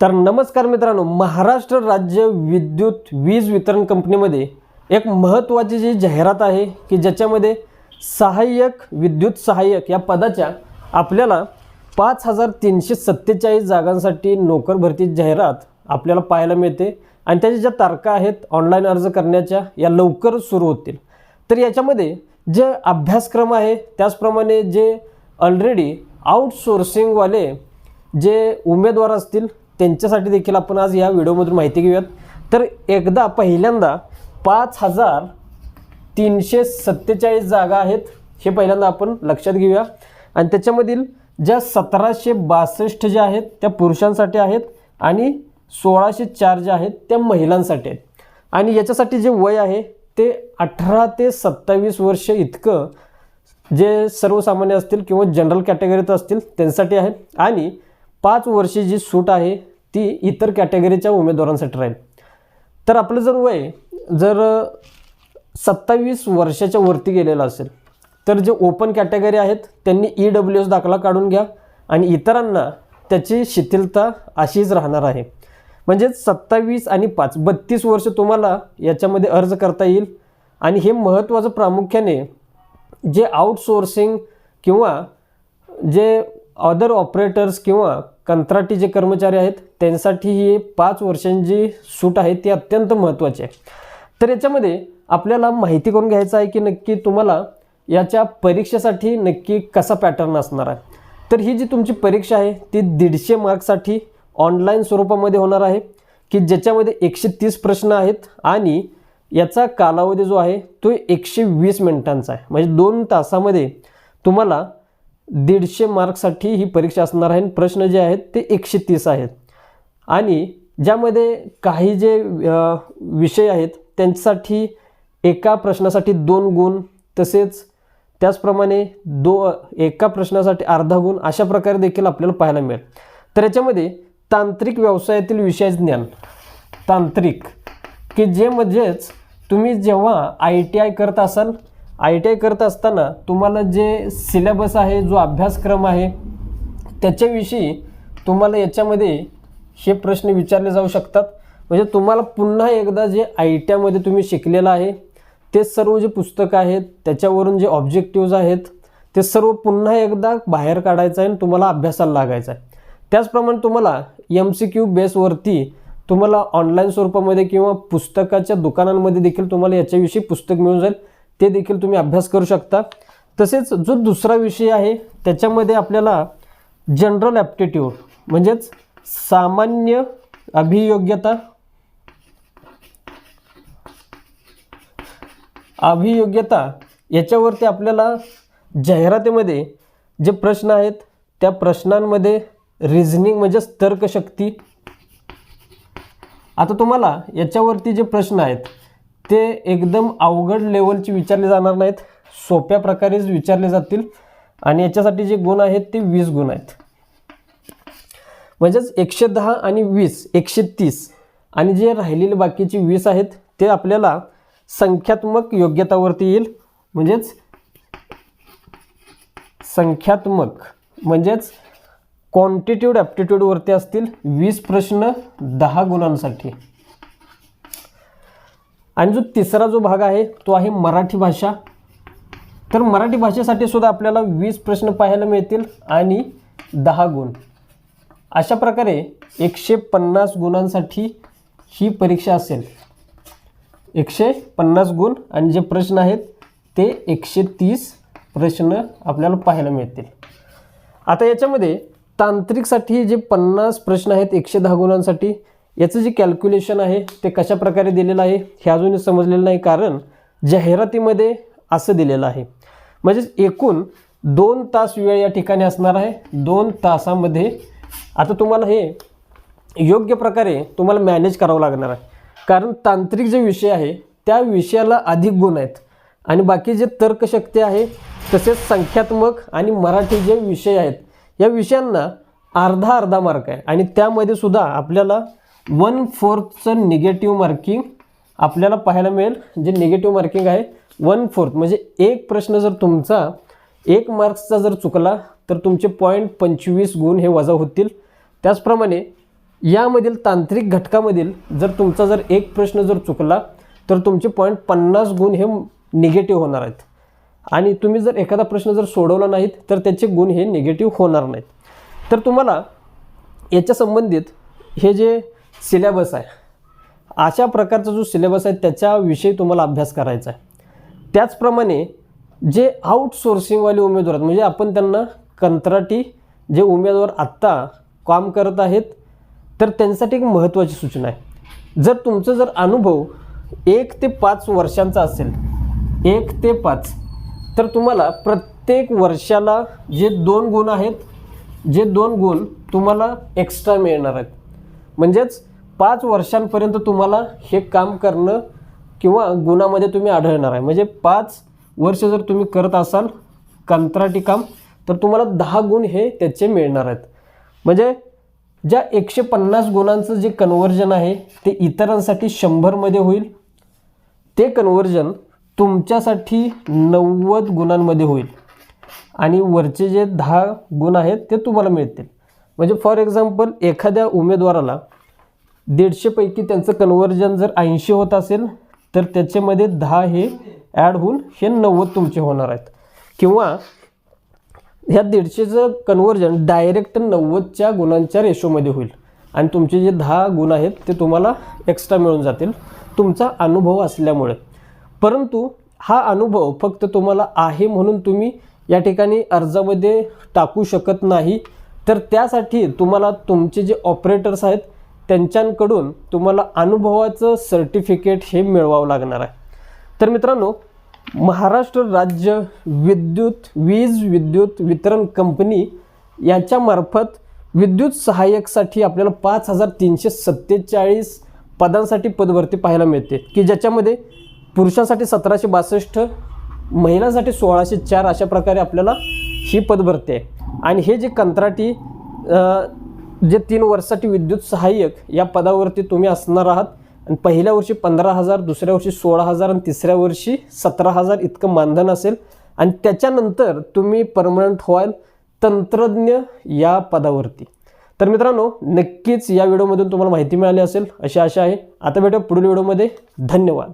तर नमस्कार मित्रांनो महाराष्ट्र राज्य विद्युत वीज वितरण कंपनीमध्ये एक महत्त्वाची जी जाहिरात आहे की ज्याच्यामध्ये सहाय्यक विद्युत सहाय्यक या पदाच्या आपल्याला पाच हजार तीनशे सत्तेचाळीस जागांसाठी नोकर भरती जाहिरात आपल्याला पाहायला मिळते. आणि त्याच्या ज्या तारखा आहेत ऑनलाईन अर्ज करण्याच्या या लवकरच सुरू होतील. तर याच्यामध्ये जे अभ्यासक्रम आहे त्याचप्रमाणे जे ऑलरेडी आउटसोर्सिंगवाले जे उमेदवार असतील त्यांच्यासाठी देखील आपण आज या व्हिडिओमधून माहिती घेऊयात. तर एकदा पहिल्यांदा पाच हजार तीनशे सत्तेचाळीस जागा आहेत हे पहिल्यांदा आपण लक्षात घेऊया. आणि त्याच्यामधील ज्या सतराशे बासष्ट ज्या आहेत त्या पुरुषांसाठी आहेत आणि सोळाशे चार ज्या आहेत त्या महिलांसाठी आहेत. आणि याच्यासाठी जे वय आहे ते अठरा ते सत्तावीस वर्ष इतकं जे सर्वसामान्य असतील किंवा जनरल कॅटेगरीत असतील त्यांच्यासाठी आहे. आणि पाच वर्षी जी सूट आहे ती इतर कॅटेगरीच्या उमेदवारांसाठी राहील. तर आपलं जर वय जर सत्तावीस वर्षाच्या वरती गेलेलं असेल तर जे ओपन कॅटेगरी आहेत त्यांनी ई डब्ल्यू एस दाखला काढून घ्या आणि इतरांना त्याची शिथिलता अशीच राहणार आहे. म्हणजेच सत्तावीस आणि पाच बत्तीस वर्ष तुम्हाला याच्यामध्ये अर्ज करता येईल आणि हे महत्त्वाचं प्रामुख्याने जे आउटसोर्सिंग किंवा जे अदर ऑपरेटर्स किंवा कंत्राटी जे कर्मचारी आहेत त्यांसाठी ही पाच वर्षांची सूट आहे ती अत्यंत महत्त्वाची आहे. तर याच्यामध्ये आपल्याला माहिती करून घ्यायचं आहे की नक्की तुम्हाला याच्या परीक्षेसाठी नक्की कसा पॅटर्न असणार आहे. तर ही जी तुमची परीक्षा आहे ती दीडशे मार्कसाठी ऑनलाईन स्वरूपामध्ये होणार आहे की ज्याच्यामध्ये एकशे तीस प्रश्न आहेत आणि याचा कालावधी जो आहे तो एकशे वीस मिनिटांचा आहे. म्हणजे दोन तासामध्ये तुम्हाला दीडशे मार्कसाठी ही परीक्षा असणार आहे. आणि प्रश्न जे आहेत ते एकशे तीस आहेत. आणि ज्यामध्ये काही जे विषय आहेत त्यांच्यासाठी एका प्रश्नासाठी दोन गुण तसेच त्याचप्रमाणे दो एका प्रश्नासाठी अर्धा गुण अशा प्रकारे देखील आपल्याला पाहायला मिळेल. तर याच्यामध्ये तांत्रिक व्यवसायातील विषय ज्ञान. तांत्रिक की जे म्हणजेच तुम्ही जेव्हा आय टी आय करत असाल आय टी आय करत असताना तुम्हाला जे सिलेबस आहे जो अभ्यासक्रम आहे त्याच्याविषयी तुम्हाला याच्यामध्ये हे प्रश्न विचारले जाऊ शकतात. म्हणजे तुम्हाला पुन्हा एकदा जे आय टी आयमध्ये तुम्ही शिकलेलं आहे ते सर्व जे पुस्तकं आहेत त्याच्यावरून जे ऑब्जेक्टिव्ज आहेत ते सर्व पुन्हा एकदा बाहेर काढायचं आहे आणि तुम्हाला अभ्यासाला लागायचं आहे. त्याचप्रमाणे तुम्हाला एम सी क्यू बेसवरती तुम्हाला ऑनलाईन स्वरूपामध्ये किंवा पुस्तकाच्या दुकानांमध्ये देखील तुम्हाला याच्याविषयी पुस्तक मिळून जाईल. ते देखील तुम्ही अभ्यास करू शकता. तसेच जो दुसरा विषय आहे त्याच्यामध्ये आपल्याला जनरल ॲप्टिट्यूड म्हणजेच सामान्य अभियोग्यता अभियोग्यता याच्यावरती आपल्याला जाहिरातीमध्ये जे प्रश्न आहेत त्या प्रश्नांमध्ये रिझनिंग म्हणजेच तर्कशक्ती. आता तुम्हाला याच्यावरती जे प्रश्न आहेत ते एकदम अवघड लेवलचे विचारले जाणार नाहीत. सोप्या प्रकारेच विचारले जातील. आणि याच्यासाठी जे गुण आहेत ते वीस गुण आहेत. म्हणजेच एकशे दहा आणि वीस एकशे तीस आणि जे राहिलेले बाकीचे वीस आहेत ते आपल्याला संख्यात्मक योग्यतावरती येईल. म्हणजेच संख्यात्मक म्हणजेच क्वांटिट्यूड ॲप्टिट्यूडवरती असतील वीस प्रश्न दहा गुणांसाठी. आणि जो तिसरा जो भाग आहे तो आहे मराठी भाषा. तर मराठी भाषेसाठी सुद्धा आपल्याला वीस प्रश्न पाहायला मिळतील आणि दहा गुण. अशा प्रकारे एकशे पन्नास गुणांसाठी ही परीक्षा असेल. एकशे पन्नास गुण आणि जे प्रश्न आहेत ते एकशे तीस प्रश्न आपल्याला पाहायला मिळतील. आता याच्यामध्ये तांत्रिकसाठी जे पन्नास प्रश्न आहेत एकशे दहा गुणांसाठी याचं जे कॅल्क्युलेशन आहे ते कशा प्रकारे दिलेलं आहे हे अजूनही समजलेलं नाही कारण जाहिरातीमध्ये असं दिलेलं आहे. म्हणजेच एकूण दोन तास वेळ या ठिकाणी असणार आहे. दोन तासामध्ये आता तुम्हाला हे योग्य प्रकारे तुम्हाला मॅनेज करावं लागणार आहे. कारण तांत्रिक जे विषय आहे त्या विषयाला अधिक गुण आहेत. आणि बाकी जे तर्कशक्ती आहे तसेच संख्यात्मक आणि मराठी जे विषय आहेत या विषयांना अर्धा अर्धा मार्क आहे. आणि त्यामध्ये सुद्धा आपल्याला वन फोर्थचं निगेटिव्ह मार्किंग आपल्याला पाहायला मिळेल. जे निगेटिव्ह मार्किंग आहे वन फोर्थ म्हणजे एक प्रश्न जर तुमचा एक मार्क्सचा जर चुकला तर तुमचे पॉईंट पंचवीस गुण हे वजा होतील. त्याचप्रमाणे यामधील तांत्रिक घटकामधील जर तुमचा जर एक प्रश्न जर चुकला तर तुमचे पॉईंट पन्नास गुण हे निगेटिव्ह होणार आहेत. आणि तुम्ही जर एखादा प्रश्न जर सोडवला नाहीत तर त्याचे गुण हे निगेटिव्ह होणार नाहीत. तर तुम्हाला याच्या संबंधित हे जे सिलेबस आहे. अशा प्रकारचा जो सिलेबस आहे त्याच्याविषयी तुम्हाला अभ्यास करायचा आहे. त्याचप्रमाणे जे आउटसोर्सिंगवाले उमेदवार आहेत म्हणजे आपण त्यांना कंत्राटी जे उमेदवार आत्ता काम करत आहेत तर त्यांच्यासाठी एक महत्त्वाची सूचना आहे. जर तुमचं जर अनुभव एक ते पाच वर्षांचा असेल एक ते पाच तर तुम्हाला प्रत्येक वर्षाला जे दोन गुण आहेत जे दोन गुण तुम्हाला एक्स्ट्रा मिळणार आहेत. म्हणजेच पाच वर्षांपर्यंत तुम्हाला हे काम करणं किंवा गुणामध्ये तुम्ही आढळणार आहे. म्हणजे पाच वर्ष जर तुम्ही करत असाल कंत्राटी काम तर तुम्हाला दहा गुण हे त्याचे मिळणार आहेत. म्हणजे ज्या एकशे पन्नास गुणांचं जे कन्व्हर्जन आहे ते इतरांसाठी शंभरमध्ये होईल. ते कन्व्हर्जन तुमच्यासाठी नव्वद गुणांमध्ये होईल. आणि वरचे जे दहा गुण आहेत ते तुम्हाला मिळतील. म्हणजे फॉर एक्झाम्पल एखाद्या उमेदवाराला दीडशेपैकी त्यांचं कन्वर्जन जर ऐंशी होत असेल तर त्याच्यामध्ये दहा हे ॲड होऊन हे नव्वद तुमचे होणार आहेत. किंवा ह्या दीडशेचं कन्व्हर्जन डायरेक्ट नव्वदच्या गुणांच्या रेशोमध्ये होईल. आणि तुमचे जे दहा गुण आहेत ते तुम्हाला एक्स्ट्रा मिळून जातील. तुमचा अनुभव असल्यामुळे. परंतु हा अनुभव फक्त तुम्हाला आहे म्हणून तुम्ही या ठिकाणी अर्जामध्ये टाकू शकत नाही. तर त्यासाठी तुम्हाला तुमचे जे ऑपरेटर्स आहेत त्यांच्याकडून तुम्हाला अनुभवाचं सर्टिफिकेट हे मिळवावं लागणार आहे. तर मित्रांनो महाराष्ट्र राज्य विद्युत वीज विद्युत वितरण कंपनी याच्यामार्फत विद्युत सहाय्यकसाठी आपल्याला पाच हजार तीनशे सत्तेचाळीस पदांसाठी पदभरती पाहायला मिळते की ज्याच्यामध्ये पुरुषांसाठी सतराशे बासष्ट महिलांसाठी सोळाशे चार अशा प्रकारे आपल्याला ही पदभरती आहे. आणि हे जे कंत्राटी जे तीन वर्षासाठी विद्युत सहाय्यक या पदावरती तुम्ही असणार आहात आणि पहिल्या वर्षी पंधरा हजार दुसऱ्या वर्षी सोळा हजार आणि तिसऱ्या वर्षी सतरा हजार इतकं मानधन असेल. आणि त्याच्यानंतर तुम्ही परमनंट व्हाल तंत्रज्ञ या पदावरती. तर मित्रांनो नक्कीच या व्हिडिओमधून तुम्हाला माहिती मिळाली असेल अशी आशा आहे. आता भेटूया पुढील व्हिडिओमध्ये. धन्यवाद.